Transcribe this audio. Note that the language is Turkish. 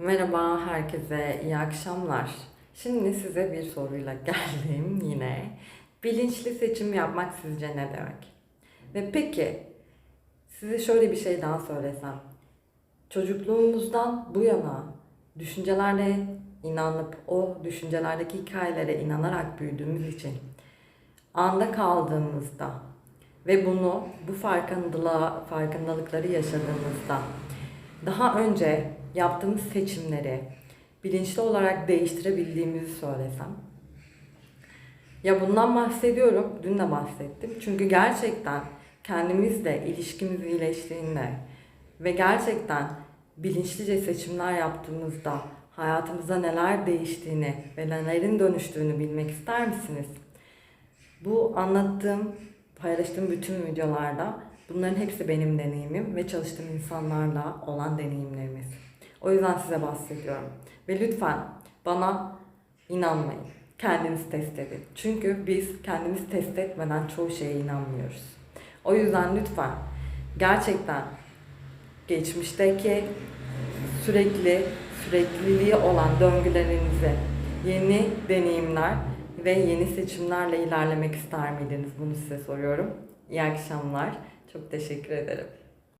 Merhaba herkese, iyi akşamlar. Şimdi size bir soruyla geldim yine. Bilinçli seçim yapmak sizce ne demek? Ve peki size şöyle bir şey daha söylesem. Çocukluğumuzdan bu yana düşüncelerle inanıp o düşüncelerdeki hikayelere inanarak büyüdüğümüz için anda kaldığımızda ve bunu bu farkındalığa, farkındalıkları yaşadığımızda daha önce yaptığımız seçimleri bilinçli olarak değiştirebildiğimizi söylesem. Ya bundan bahsediyorum, dün de bahsettim. Çünkü gerçekten kendimizle ilişkimiz iyileştiğinde ve gerçekten bilinçlice seçimler yaptığımızda hayatımızda neler değiştiğini ve nelerin dönüştüğünü bilmek ister misiniz? Bu anlattığım, paylaştığım bütün videolarda bunların hepsi benim deneyimim ve çalıştığım insanlarla olan deneyimlerimiz. O yüzden size bahsediyorum. Ve lütfen bana inanmayın. Kendiniz test edin. Çünkü biz kendimiz test etmeden çoğu şeye inanmıyoruz. O yüzden lütfen gerçekten geçmişteki sürekli sürekliliği olan döngülerinizi yeni deneyimler ve yeni seçimlerle ilerlemek ister miydiniz? Bunu size soruyorum. İyi akşamlar. Çok teşekkür ederim.